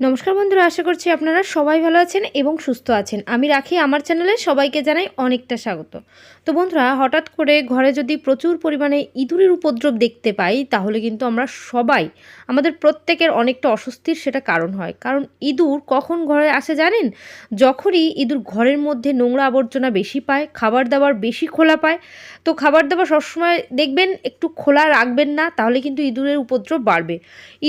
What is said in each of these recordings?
নমস্কার বন্ধুরা, আশা করছি আপনারা সবাই ভালো আছেন এবং সুস্থ আছেন। আমি রাখি, আমার চ্যানেলে সবাইকে জানাই অনেকটা স্বাগত। তো বন্ধুরা, হঠাৎ করে ঘরে যদি প্রচুর পরিমাণে ইঁদুরের উপদ্রব দেখতে পাই, তাহলে কিন্তু আমরা সবাই, আমাদের প্রত্যেকের অনেকটা অস্বস্তির সেটা কারণ হয়। কারণ ইঁদুর কখন ঘরে আসে জানেন? যখনই ইঁদুর ঘরের মধ্যে নোংরা আবর্জনা বেশি পায়, খাবার দাবার বেশি খোলা পায়, তো খাবার দাবার সবসময় দেখবেন, একটু খোলা রাখবেন না, তাহলে কিন্তু ইঁদুরের উপদ্রব বাড়বে।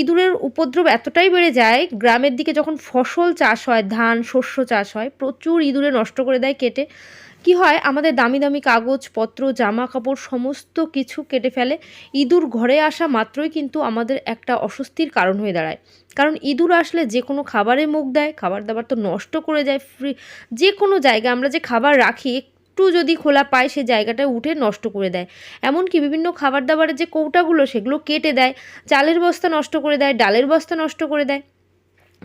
ইঁদুরের উপদ্রব এতটাই বেড়ে যায় গ্রামের দিকে যখন ফসল চাষ হয়, ধান, শস্য চাষ হয়, প্রচুর ইঁদুরে নষ্ট করে দেয় কেটে। কি হয়, আমাদের দামি দামি কাগজপত্র জামা কাপড় সমস্ত কিছু কেটে ফেলে। ইঁদুর ঘরে আসা মাত্রই কিন্তু আমাদের একটা অস্বস্তির কারণ হয়ে দাঁড়ায়। কারণ ইঁদুর আসলে যে কোনো খাবারে মুখ দেয় খাবার দাবার তো নষ্ট করে যায় ফ্রি যে কোনো জায়গায়। আমরা যে খাবার রাখি, একটু যদি খোলা পায়, সে জায়গাটা উঠে নষ্ট করে দেয়। এমনকি বিভিন্ন খাবার দাবারের যে কৌটাগুলো, সেগুলো কেটে দেয়। চালের বস্তা নষ্ট করে দেয়, ডালের বস্তা নষ্ট করে দেয়।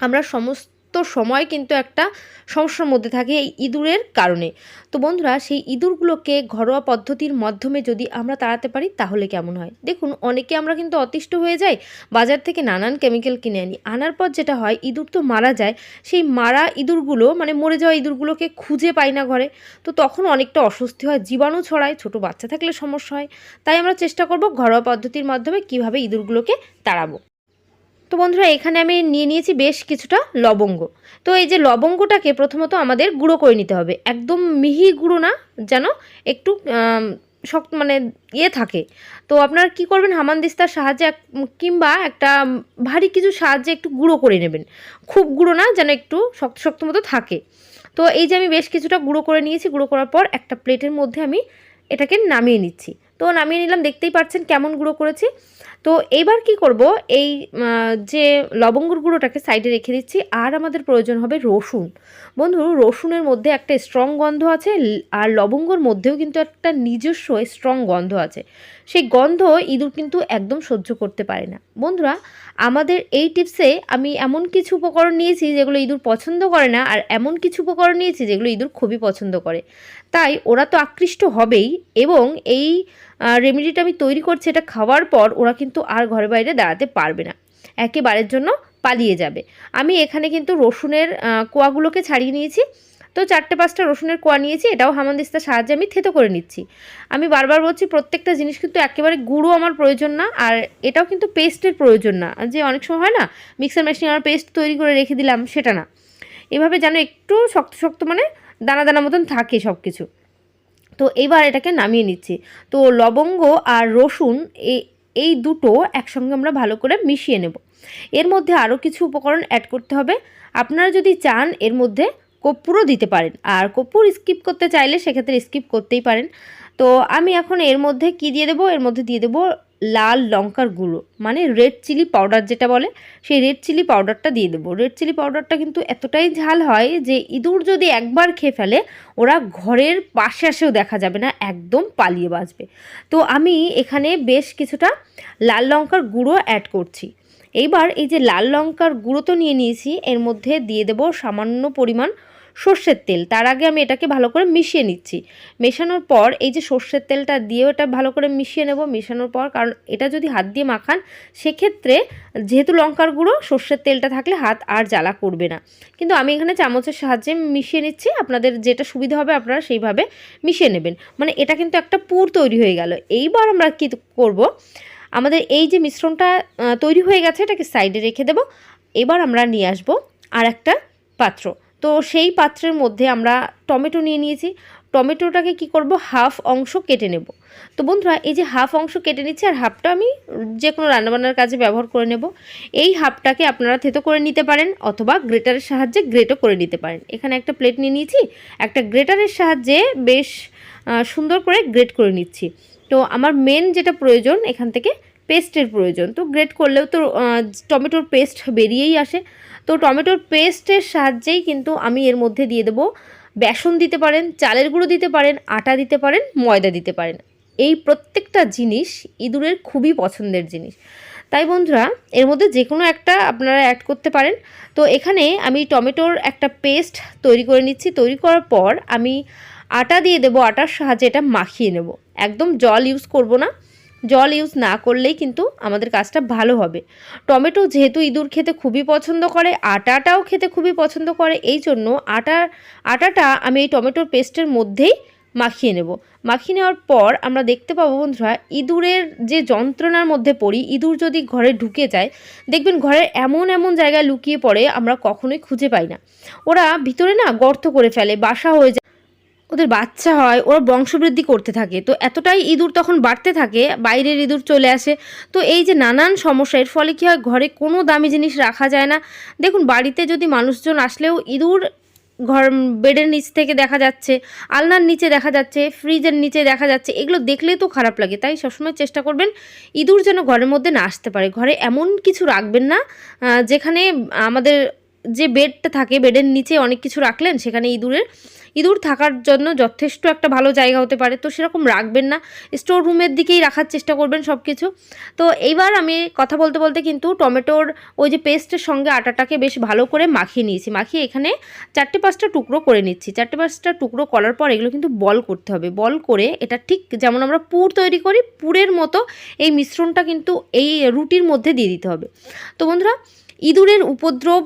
আমরা সমস্ত সময় কিন্তু একটা সমস্যার মধ্যে থাকি এই ইঁদুরের কারণে। তো বন্ধুরা, সেই ইঁদুরগুলোকে ঘরোয়া পদ্ধতির মাধ্যমে যদি আমরা তাড়াতে পারি, তাহলে কেমন হয়? দেখুন, অনেকে আমরা কিন্তু অতিষ্ঠ হয়ে যাই, বাজার থেকে নানান কেমিক্যাল কিনে আনি। আনার পর যেটা হয়, ইঁদুর তো মারা যায়, সেই মারা ইঁদুরগুলো মানে মরে যাওয়া ইঁদুরগুলোকে খুঁজে পাই না ঘরে। তো তখন অনেকটা অস্বস্তি হয়, জীবাণু ছড়ায়, ছোট বাচ্চা থাকলে সমস্যা হয়। তাই আমরা চেষ্টা করব ঘরোয়া পদ্ধতির মাধ্যমে কীভাবে ইঁদুরগুলোকে তাড়াবো। তো বন্ধুরা, এখানে আমি নিয়ে নিয়েছি বেশ কিছুটা লবঙ্গ। তো এই যে লবঙ্গটাকে প্রথমত আমাদের গুঁড়ো করে নিতে হবে। একদম মিহি গুঁড়ো না, যেন একটু শক্ত মানে ইয়ে থাকে। তো আপনারা কি করবেন হামানদিস্তার সাহায্যে কিংবা একটা ভারী কিছু সাহায্যে একটু গুঁড়ো করে নেবেন। খুব গুঁড়ো না, যেন একটু শক্ত শক্ত মতো থাকে। তো এই যে আমি বেশ কিছুটা গুঁড়ো করে নিয়েছি, গুঁড়ো করার পর একটা প্লেটের মধ্যে আমি এটাকে নামিয়ে নিচ্ছি। তো নামিয়ে নিলাম, দেখতেই পাচ্ছেন কেমন গুঁড়ো করেছি। তো এইবার কি করব? এই যে লবঙ্গর গুঁড়োটাকে সাইডে রেখে দিচ্ছি, আর আমাদের প্রয়োজন হবে রসুন। বন্ধু, রসুনের মধ্যে একটা স্ট্রং গন্ধ আছে আর লবঙ্গর মধ্যেও কিন্তু একটা নিজস্ব স্ট্রং গন্ধ আছে। সেই গন্ধ ইঁদুর কিন্তু একদম সহ্য করতে পারে না। বন্ধুরা, আমাদের এই টিপসে আমি এমন কিছু উপকরণ নিয়েছি যেগুলো ইঁদুর পছন্দ করে না, আর এমন কিছু উপকরণ নিয়েছি যেগুলো ইঁদুর খুবই পছন্দ করে। তাই ওরা তো আকৃষ্ট হবেই, এবং এই রেমেডিটা আমি তৈরি করছি, এটা খাওয়ার পর ওরা কিন্তু আর ঘরে বাইরে দাঁড়াতে পারবে না। একেবারের জন্য পালিয়ে যাবে। আমি এখানে কিন্তু রসুনের কোয়াগুলোকে ছাড়িয়ে নিয়েছি। তো চারটে পাঁচটা রসুনের কোয়া নিয়েছি, এটাও হামানদিস্তার সাহায্যে আমি থেতো করে নিচ্ছি। আমি বারবার বলছি, প্রত্যেকটা জিনিস কিন্তু একেবারে গুঁড়ো আমার প্রয়োজন না, আর এটাও কিন্তু পেস্টের প্রয়োজন না। যে অনেক সময় হয় না মিক্সার মেশিনে আমার পেস্ট তৈরি করে রেখে দিলাম, সেটা না। এভাবে যেন একটু শক্ত শক্ত মানে দানা দানা মতন থাকে সব কিছু তো এবার এটাকে নামিয়ে নিচ্ছি। তো লবঙ্গ আর রসুন এই দুটো একসঙ্গে আমরা ভালো করে মিশিয়ে নেব। এর মধ্যে আরও কিছু উপকরণ অ্যাড করতে হবে। আপনারা যদি চান, এর মধ্যে কর্পূরও দিতে পারেন। আর কর্পূর স্কিপ করতে চাইলে সেক্ষেত্রে স্কিপ করতেই পারেন। তো আমি এখন এর মধ্যে কি দিয়ে দেবো? এর মধ্যে দিয়ে দেবো লাল লঙ্কার গুঁড়ো মানে রেড চিলি পাউডার যেটা বলে, সেই রেড চিলি পাউডারটা দিয়ে দেবো। রেড চিলি পাউডারটা কিন্তু এতটাই ঝাল হয় যে ইঁদুর যদি একবার খেয়ে ফেলে, ওরা ঘরের পাশে আসেও দেখা যাবে না, একদম পালিয়ে বাঁচবে। তো আমি এখানে বেশ কিছুটা লাল লঙ্কার গুঁড়ো অ্যাড করছি। এইবার এই যে লাল লঙ্কার গুঁড়ো তো নিয়ে নিয়েছি, এর মধ্যে দিয়ে দেবো সামান্য পরিমাণ সর্ষের তেল। তার আগে আমি এটাকে ভালো করে মিশিয়ে নিচ্ছি। মেশানোর পর এই যে সর্ষের তেলটা দিয়ে ওটা ভালো করে মিশিয়ে নেব মেশানোর পর, কারণ এটা যদি হাত দিয়ে মাখান, সেক্ষেত্রে যেহেতু লঙ্কার গুঁড়ো, সর্ষের তেলটা থাকলে হাত আর জ্বালা করবে না। কিন্তু আমি এখানে চামচের সাহায্যে মিশিয়ে নিচ্ছি। আপনাদের যেটা সুবিধা হবে আপনারা সেইভাবে মিশিয়ে নেবেন। মানে এটা কিন্তু একটা পুর তৈরি হয়ে গেল। এইবার আমরা কী করব? আমাদের এই যে মিশ্রণটা তৈরি হয়ে গেছে, এটাকে সাইডে রেখে দেব। এবার আমরা নিয়ে আসব আর একটা পাত্র। তো সেই পাত্রের মধ্যে আমরা টমেটো নিয়ে নিয়েছি। টমেটোটাকে কি করব? হাফ অংশ কেটে নেব। তো বন্ধুরা, এই যে হাফ অংশ কেটে নিচ্ছি আর হাফটা আমি যে কোনো রান্নাবান্নার কাজে ব্যবহার করে নেব। এই হাফটাকে আপনারা থেতো করে নিতে পারেন অথবা গ্রেটারের সাহায্যে গ্রেটও করে নিতে পারেন। এখানে একটা প্লেট নিয়ে নিয়েছি, একটা গ্রেটারের সাহায্যে বেশ সুন্দর করে গ্রেট করে নিচ্ছি। তো আমার মেন যেটা প্রয়োজন এখান থেকে পেস্টের প্রয়োজন। তো গ্রেট করলেও তো টমেটোর পেস্ট বেরিয়েই আসে। তো টমেটোর পেস্টের সাহায্যেই কিন্তু আমি এর মধ্যে দিয়ে দেবো বেসন দিতে পারেন, চালের গুঁড়ো দিতে পারেন, আটা দিতে পারেন, ময়দা দিতে পারেন। এই প্রত্যেকটা জিনিস ইঁদুরের খুবই পছন্দের জিনিস। তাই বন্ধুরা, এর মধ্যে যে কোনো একটা আপনারা অ্যাড করতে পারেন। তো এখানে আমি টমেটোর একটা পেস্ট তৈরি করে নিচ্ছি। তৈরি করার পর আমি আটা দিয়ে দেবো, আটার সাহায্যে এটা মাখিয়ে নেব। একদম জল ইউজ করব না। জল ইউজ না করলেই কিন্তু আমাদের কাজটা ভালো হবে। টমেটো যেহেতু ইঁদুর খেতে খুবই পছন্দ করে, আটাটাও খেতে খুবই পছন্দ করে, এই জন্য আটার আটাটা আমি এই টমেটোর পেস্টের মধ্যেই মাখিয়ে নেব। মাখিয়ে নেওয়ার পর আমরা দেখতে পাবো বন্ধুরা, ইঁদুরের যে যন্ত্রণার মধ্যে পড়ি, ইঁদুর যদি ঘরে ঢুকে যায়, দেখবেন ঘরের এমন এমন জায়গায় লুকিয়ে পড়ে আমরা কখনোই খুঁজে পাই না। ওরা ভিতরে না গর্ত করে ফেলে, বাসা হয়ে যায়। ওদের বাচ্চা হয়, ওরা বংশবৃদ্ধি করতে থাকে। তো এতটাই ইঁদুর তখন বাড়তে থাকে, বাইরের ইঁদুর চলে আসে। তো এই যে নানান সমস্যা, এর ফলে কী হয়, ঘরে কোনো দামি জিনিস রাখা যায় না। দেখুন, বাড়িতে যদি মানুষজন আসলেও ইঁদুর ঘর, বেডের নিচ থেকে দেখা যাচ্ছে, আলনার নিচে দেখা যাচ্ছে, ফ্রিজের নিচে দেখা যাচ্ছে, এগুলো দেখলেই তো খারাপ লাগে। তাই সবসময় চেষ্টা করবেন, ইঁদুর যেন ঘরের মধ্যে না আসতে পারে। ঘরে এমন কিছু রাখবেন না যেখানে আমাদের যে বেডটা থাকে, বেডের নিচে অনেক কিছু রাখলেন, সেখানে ইঁদুরের। ইঁদুর থাকার জন্য যথেষ্ট একটা ভালো জায়গা হতে পারে। তো সেরকম রাখবেন না। স্টোর রুমের দিকেই রাখার চেষ্টা করবেন সব কিছু তো এইবার আমি কথা বলতে বলতে কিন্তু টমেটোর ওই যে পেস্টের সঙ্গে আটাটাকে বেশ ভালো করে মাখিয়ে নিয়েছি। মাখিয়ে এখানে চারটে পাঁচটা টুকরো করে নিচ্ছি। চারটে পাঁচটা টুকরো করার পর এগুলো কিন্তু বল করতে হবে। বল করে এটা ঠিক যেমন আমরা পুর তৈরি করি, পুরের মতো এই মিশ্রণটা কিন্তু এই রুটির মধ্যে দিয়ে দিতে হবে। তো বন্ধুরা ইঁদুরের উপদ্রব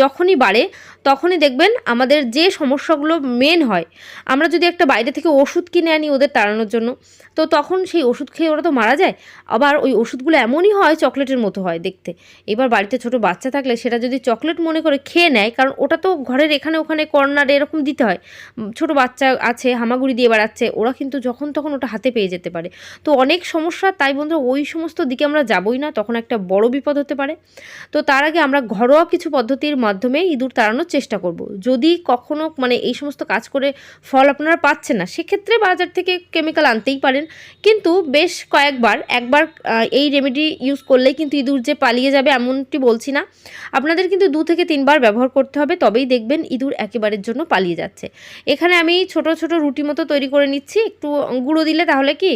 যখনই বাড়ে, তখনই দেখবেন আমাদের যে সমস্যাগুলো মেন হয়, আমরা যদি একটা বাইরে থেকে ওষুধ কিনে আনি ওদের তাড়ানোর জন্য, তো তখন সেই ওষুধ খেয়ে ওরা তো মারা যায়। আবার ওই ওষুধগুলো এমনই হয় চকলেটের মতো হয় দেখতে। এবার বাড়িতে ছোট বাচ্চা থাকলে সেটা যদি চকলেট মনে করে খেয়ে নেয়, কারণ ওটা তো ঘরের এখানে ওখানে কর্নারে এরকম দিতে হয়, ছোট বাচ্চা আছে, হামাগুড়ি দিয়ে বেড়াচ্ছে, ওরা কিন্তু যখন তখন ওটা হাতে পেয়ে যেতে পারে। তো অনেক সমস্যা, তাই বন্ধুরা ওই সমস্ত দিকে আমরা যাবই না, তখন একটা বড় বিপদ হতে পারে। তো তার আগে আমরা ঘরোয়া কিছু পদ্ধতির মাধ্যমে ইঁদুর তাড়ানোর চেষ্টা করব। যদি কখনো মানে এই সমস্ত কাজ করে ফল আপনারা পাচ্ছেন না, সেক্ষেত্রে বাজার থেকে কেমিক্যাল আনতেই পারেন। কিন্তু বেশ কয়েকবার, একবার এই রেমেডি ইউজ করলেই কিন্তু ইঁদুর যে পালিয়ে যাবে এমনটি বলছি না। আপনাদের কিন্তু দু থেকে তিনবার ব্যবহার করতে হবে, তবেই দেখবেন ইঁদুর একেবারের জন্য পালিয়ে যাচ্ছে। এখানে আমি ছোট ছোট রুটি মতো তৈরি করে নিচ্ছি। একটু গুঁড়ো দিলে তাহলে কি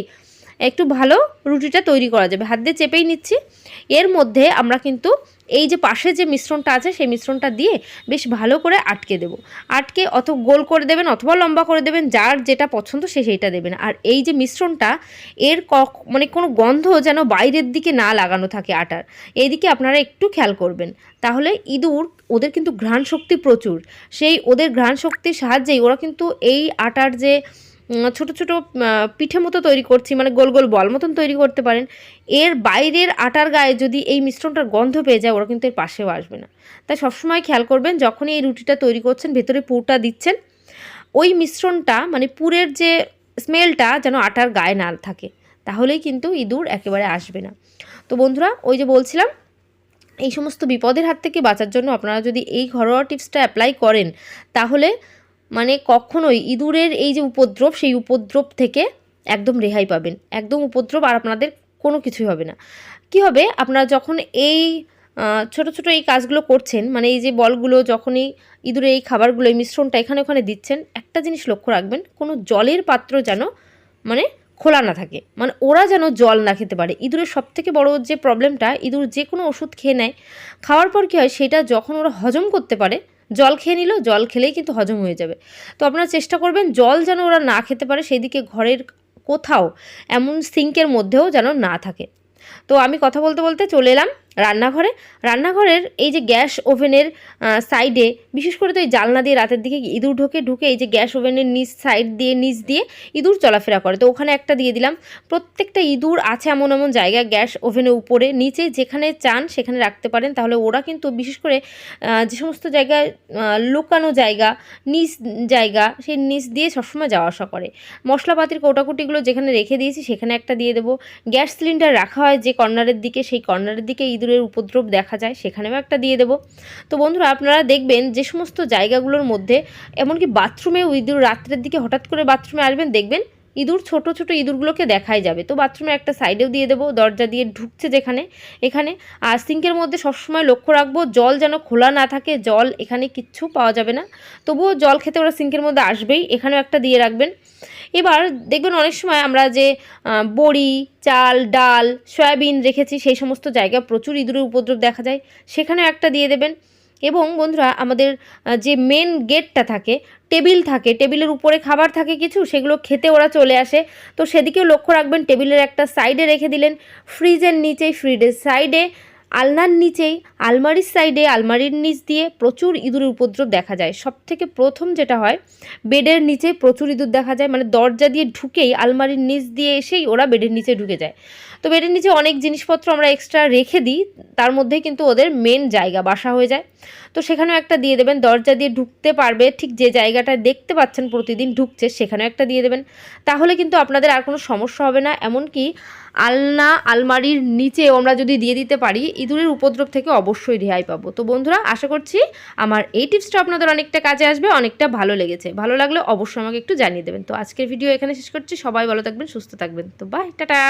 একটু ভালো রুটিটা তৈরি করা যাবে। হাত দিয়ে চেপেই নিচ্ছি। এর মধ্যে আমরা কিন্তু এই যে পাশে যে মিশ্রণটা আছে, সেই মিশ্রণটা দিয়ে বেশ ভালো করে আটকে দেব। আটকে অত গোল করে দেবেন অথবা লম্বা করে দেবেন, যার যেটা পছন্দ সে সেইটা দেবেন। আর এই যে মিশ্রণটা, এর মানে কোনো গন্ধ যেন বাইরের দিকে না লাগানো থাকে আটার। এইদিকে আপনারা একটু খেয়াল করবেন। তাহলে ইঁদুর, ওদের কিন্তু ঘ্রাণ শক্তি প্রচুর। সেই ওদের ঘ্রাণ শক্তির সাহায্যেই ওরা কিন্তু এই আটার যে ছোট ছোট পিঠে মতো তৈরি করছি মানে গোল গোল বল মতন তৈরি করতে পারেন। এর বাইরের আটার গায়ে যদি এই মিশ্রণটার গন্ধ পেয়ে যায়, ওরা কিন্তু এর পাশেও আসবে না। তাই সবসময় খেয়াল করবেন, যখনই এই রুটিটা তৈরি করছেন, ভেতরে পুরটা দিচ্ছেন, ওই মিশ্রণটা মানে পুরের যে স্মেলটা যেন আটার গায়ে না থাকে, তাহলেই কিন্তু ইঁদুর একেবারে আসবে না। তো বন্ধুরা, ওই যে বলছিলাম, এই সমস্ত বিপদের হাত থেকে বাঁচার জন্য আপনারা যদি এই ঘরোয়া টিপসটা অ্যাপ্লাই করেন, তাহলে মানে কখনোই ইঁদুরের এই যে উপদ্রব, সেই উপদ্রব থেকে একদম রেহাই পাবেন। একদম উপদ্রব আর আপনাদের কোনো কিছুই হবে না। কি হবে? আপনারা যখন এই ছোট ছোট এই কাজগুলো করছেন মানে এই যে বলগুলো, যখনই ইঁদুরে এই খাবারগুলো, এই মিশ্রণটা এখানে, ওখানে দিচ্ছেন, একটা জিনিস লক্ষ্য রাখবেন, কোনো জলের পাত্র যেন মানে খোলা না থাকে। মানে ওরা যেন জল না খেতে পারে। ইঁদুরের সব থেকে বড় যে প্রবলেমটা ইঁদুর যে কোনো ওষুধ খেয়ে নেয়। খাওয়ার পর কী হয়? সেটা যখন ওরা হজম করতে পারে জল খেয়ে নিল, জল খেলেই কিন্তু হজম হয়ে যাবে। তো আপনারা চেষ্টা করবেন জল যেন ওরা না খেতে পারে সেই দিকে ঘরের কোথাও এমন সিঙ্কের মধ্যেও যেন না থাকে। তো আমি কথা বলতে বলতে চলে এলাম। রান্নাঘরে। রান্নাঘরের এই যে গ্যাস ওভেনের সাইডে বিশেষ করে তো এই জালনা দিয়ে রাতের দিকে ইঁদুর ঢোকে, ঢুকে এই যে গ্যাস ওভেনের নিচ সাইড দিয়ে, নিচ দিয়ে ইঁদুর চলাফেরা করে। তো ওখানে একটা দিয়ে দিলাম। প্রত্যেকটা ইঁদুর আছে এমন এমন জায়গায় গ্যাস ওভেনের উপরে। নিচে যেখানে চান সেখানে রাখতে পারেন। তাহলে ওরা কিন্তু বিশেষ করে যে সমস্ত জায়গায় লুকানো জায়গা, নিচ জায়গা, সেই নিচ দিয়ে সবসময় যাওয়া আসা করে। মশলাপাতির কৌটাকুটিগুলো যেখানে রেখে দিয়েছি সেখানে একটা দিয়ে দেবো। গ্যাস সিলিন্ডার রাখা হয় যে কর্নারের দিকে, সেই কর্নারের দিকে ইঁদুরের উপদ্রব দেখা যায়, সেখানেও একটা দিয়ে দেব। তো বন্ধুরা, আপনারা দেখবেন যে সমস্ত জায়গাগুলোর মধ্যে, এমনকি বাথরুমেও ইঁদুর রাত্রের দিকে হঠাৎ করে বাথরুমে আসবেন, দেখবেন ইঁদুর, ছোট ছোট ইঁদুরগুলোকে দেখাই যাবে। তো বাথরুমে একটা সাইডেও দিয়ে দেবো, দরজা দিয়ে ঢুকছে যেখানে, এখানে। আর সিঙ্কের মধ্যে সবসময় লক্ষ্য রাখব, জল যেন খোলা না থাকে, জল এখানে কিচ্ছু পাওয়া যাবে না। তবুও জল খেতে ওরা সিঙ্কের মধ্যে আসবেই, এখানেও একটা দিয়ে রাখবেন। এবার দেখবেন অনেক সময় আমরা যে বড়ি, চাল, ডাল, সয়াবিন রেখেছি, সেই সমস্ত জায়গায় প্রচুর ইঁদুরের উপদ্রব দেখা যায়। সেখানেও একটা দিয়ে দেবেন। এবং বন্ধুরা, আমাদের যে মেন গেটটা থাকে টেবিল থাকে টেবিলের উপরে খাবার থাকে কিছু, সেগুলো খেতে ওরা চলে আসে। তো সেদিকেও লক্ষ্য রাখবেন টেবিলের একটা সাইডে রেখে দিলেন ফ্রিজের নিচেই ফ্রিজের সাইডে আলনার নিচেই, আলমারির সাইডে আলমারির নিচ দিয়ে প্রচুর ইঁদুরের উপদ্রব দেখা যায়। সব থেকে প্রথম যেটা হয়, বেডের নিচে প্রচুর ইঁদুর দেখা যায় মানে দরজা দিয়ে ঢুকেই আলমারির নিচ দিয়ে এসেই ওরা বেডের নিচে ঢুকে যায়। তো বেডের নিচে অনেক জিনিসপত্র আমরা এক্সট্রা রেখে দিই, তার মধ্যেই কিন্তু ওদের মেন জায়গা, বাসা হয়ে যায়। তো সেখানেও একটা দিয়ে দেবেন, দরজা দিয়ে ঢুকতে পারবে, ঠিক যে জায়গাটা দেখতে পাচ্ছেন প্রতিদিন ঢুকছে, সেখানেও একটা দিয়ে দেবেন। তাহলে কিন্তু আপনাদের আর কোনো সমস্যা হবে না, এমনকি আলনা আলমারির নিচে আমরা যদি দিয়ে দিতে পারি, ইঁদুরের উপদ্রব থেকে অবশ্যই রেহাই পাবো। তো বন্ধুরা, আশা করছি আমার এই টিপসটা আপনাদের অনেকটা কাজে আসবে, অনেকটা ভালো লেগেছে। ভালো লাগলে অবশ্যই আমাকে একটু জানিয়ে দেবেন। তো আজকের ভিডিও এখানে শেষ করছি। সবাই ভালো থাকবেন, সুস্থ থাকবেন। তো বাই টাটা!